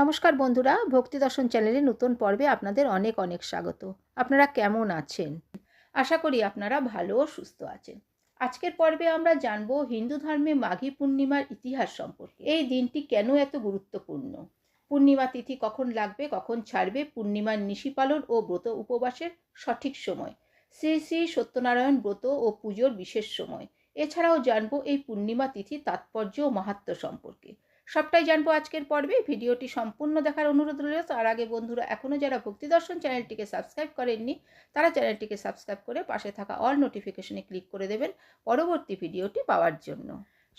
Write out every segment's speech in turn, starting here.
নমস্কার বন্ধুরা, ভক্তি দর্শন চ্যানেলে নতুন পর্বে আপনাদের অনেক অনেক স্বাগত। আপনারা কেমন আছেন? আশা করি আপনারা ভালো ও সুস্থ আছেন। আজকের পর্বে আমরা জানব হিন্দু ধর্মে মাঘী পূর্ণিমার ইতিহাস সম্পর্কে। এই দিনটি কেন এত গুরুত্বপূর্ণ? পূর্ণিমা তিথি কখন লাগবে, কখন ছাড়বে, পূর্ণিমার নিশি পালন ও ব্রত উপবাসের সঠিক সময়, শ্রী শ্রী সত্যনারায়ণ ব্রত ও পুজোর বিশেষ সময়। এছাড়াও জানব এই পূর্ণিমা তিথি তাৎপর্য ও মাহাত্ম্য সম্পর্কে। সবটাই জানব আজকের পর্বে। ভিডিওটি সম্পূর্ণ দেখার অনুরোধ রইল। তার আগে বন্ধুরা এখনও যারা ভক্তি দর্শন চ্যানেলটিকে সাবস্ক্রাইব করেননি, তারা চ্যানেলটিকে সাবস্ক্রাইব করে পাশে থাকা অল নোটিফিকেশনে ক্লিক করে দেবেন পরবর্তী ভিডিওটি পাওয়ার জন্য।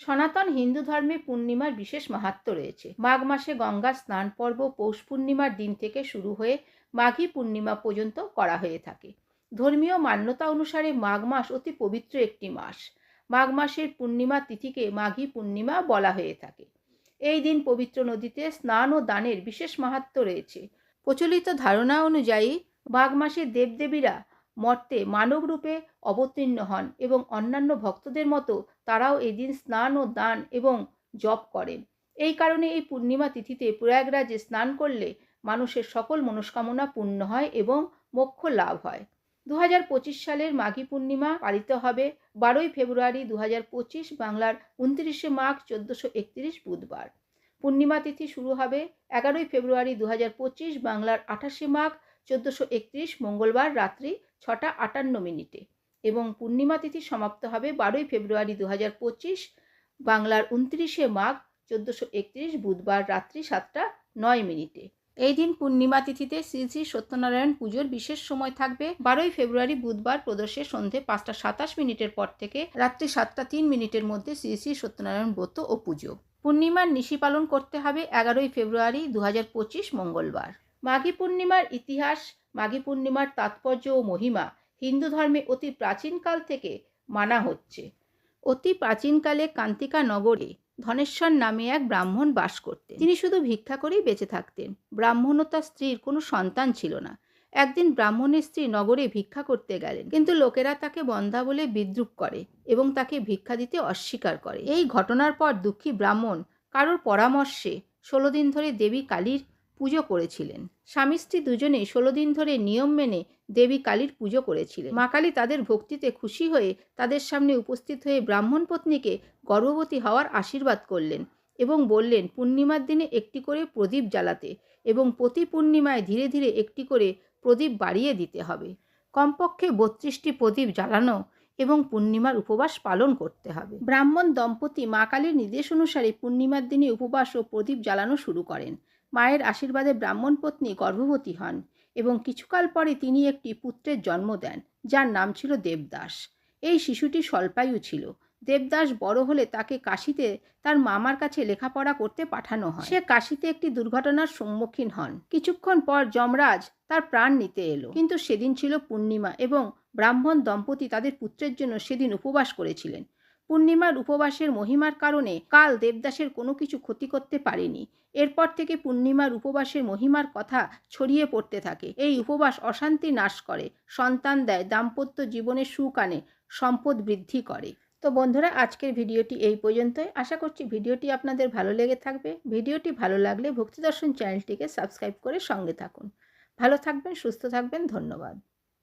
সনাতন হিন্দু ধর্মে পূর্ণিমার বিশেষ মাহাত্ম্য রয়েছে। মাঘ মাসে গঙ্গা স্নান পর্ব, পৌষ পূর্ণিমার দিন থেকে শুরু হয়ে মাঘী পূর্ণিমা পর্যন্ত করা হয়ে থাকে। ধর্মীয় মান্যতা অনুসারে মাঘ মাস অতি পবিত্র একটি মাস। মাঘ মাসের পূর্ণিমা তিথিকে মাঘী পূর্ণিমা বলা হয়ে থাকে। এই দিন পবিত্র নদীতে স্নান ও দানের বিশেষ মাহাত্ম্য রয়েছে। প্রচলিত ধারণা অনুযায়ী মাঘ মাসে দেবদেবীরা মর্তে মানব রূপে অবতীর্ণ হন এবং অন্যান্য ভক্তদের মতো তারাও এই দিন স্নান ও দান এবং জপ করেন এই কারণে এই পূর্ণিমা তিথিতে প্রয়াগরাজে স্নান করলে মানুষের সকল মনস্কামনা পূর্ণ হয় এবং মোক্ষ লাভ হয়। দু হাজার পঁচিশ সালের মাঘী পূর্ণিমা পালিত হবে বারোই ফেব্রুয়ারি দু হাজার পঁচিশ বাংলার উনত্রিশে মাঘ চোদ্দোশো বুধবার। পূর্ণিমা তিথি শুরু হবে এগারোই ফেব্রুয়ারি দু হাজার পঁচিশ বাংলার আঠাশে মাঘ চোদ্দোশো একত্রিশ মঙ্গলবার রাত্রি ছটা আটান্ন মিনিটে এবং পূর্ণিমা তিথি সমাপ্ত হবে বারোই ফেব্রুয়ারি দু হাজার পঁচিশ বাংলার উনত্রিশে মাঘ চোদ্দোশো একত্রিশ বুধবার রাত্রি সাতটা নয় মিনিটে। এই দিন পূর্ণিমা তিথিতে শ্রী শ্রী সত্যনারায়ণ পুজোর বিশেষ সময় থাকবে। বারোই ফেব্রুয়ারি বুধবার প্রদর্শে সন্ধে পাঁচটা সাতাশ মিনিটের পর থেকে রাত্রি সাতটা তিন মিনিটের মধ্যে শ্রী শ্রী সত্যনারায়ণ ব্রত ও পুজো। পূর্ণিমার নিশি পালন করতে হবে এগারোই ফেব্রুয়ারি দু হাজার পঁচিশ মঙ্গলবার। মাঘী পূর্ণিমার ইতিহাস, মাঘী পূর্ণিমার তাৎপর্য ও মহিমা হিন্দু ধর্মে অতি প্রাচীনকাল থেকে মানা হচ্ছে। অতি প্রাচীনকালে কান্তিকা নগরে ধনেশ্বর নামে এক ব্রাহ্মণ বাস করতেন। তিনি শুধু ভিক্ষা করেই বেঁচে থাকতেন। ব্রাহ্মণ ও তার স্ত্রীর কোনো সন্তান ছিল না। একদিন ব্রাহ্মণের স্ত্রী নগরে ভিক্ষা করতে গেলেন। কিন্তু লোকেরা তাকে বন্ধা বলে বিদ্রুপ করে এবং তাকে ভিক্ষা দিতে অস্বীকার করে। এই ঘটনার পর দুঃখী ব্রাহ্মণ কারোর পরামর্শে ষোলো দিন ধরে দেবী কালীর পুজো করেছিলেন। স্বামী স্ত্রী দুজনে ষোলো দিন ধরে নিয়ম মেনে দেবী কালীর পুজো করেছিলেন। মা কালী তাদের ভক্তিতে খুশি হয়ে তাদের সামনে উপস্থিত হয়ে ব্রাহ্মণ পত্নীকে গর্ভবতী হওয়ার আশীর্বাদ করলেন এবং বললেন, পূর্ণিমার দিনে একটি করে প্রদীপ জ্বালাতে এবং প্রতি পূর্ণিমায় ধীরে ধীরে একটি করে প্রদীপ বাড়িয়ে দিতে হবে। কমপক্ষে বত্রিশটি প্রদীপ জ্বালানো এবং পূর্ণিমার উপবাস পালন করতে হবে। ব্রাহ্মণ দম্পতি মা কালীর নির্দেশ অনুসারে পূর্ণিমার দিনে উপবাস ও প্রদীপ জ্বালানো শুরু করেন। মায়ের আশীর্বাদে ব্রাহ্মণ পত্নী গর্ভবতী হন এবং কিছুকাল পরে তিনি একটি পুত্রের জন্ম দেন, যার নাম ছিল দেবদাস। এই শিশুটি স্বল্পায়ু ছিল। দেবদাস বড় হলে তাকে কাশিতে তার মামার কাছে লেখাপড়া করতে পাঠানো হয়। সে কাশিতে একটি দুর্ঘটনার সম্মুখীন হন। কিছুক্ষণ পর যমরাজ তার প্রাণ নিতে এলো। কিন্তু সেদিন ছিল পূর্ণিমা এবং ব্রাহ্মণ দম্পতি তাদের পুত্রের জন্য সেদিন উপবাস করেছিলেন। পূর্ণিমার উপবাসের মহিমার কারণে কাল দেবদাসের কোনো কিছু ক্ষতি করতে পারেনি। এরপর থেকে পূর্ণিমার উপবাসের মহিমার কথা ছড়িয়ে পড়তে থাকে। এই উপবাস অশান্তি নাশ করে। সন্তান দেয়, দাম্পত্য জীবনে সুখ আনে, সম্পদ বৃদ্ধি করে। তো বন্ধুরা, আজকের ভিডিওটি এই পর্যন্তই। আশা করছি ভিডিওটি আপনাদের ভালো লেগে থাকবে। ভিডিওটি ভালো লাগলে ভক্তিদর্শন চ্যানেলটিকে সাবস্ক্রাইব করে সঙ্গে থাকুন। ভালো থাকবেন, সুস্থ থাকবেন, ধন্যবাদ।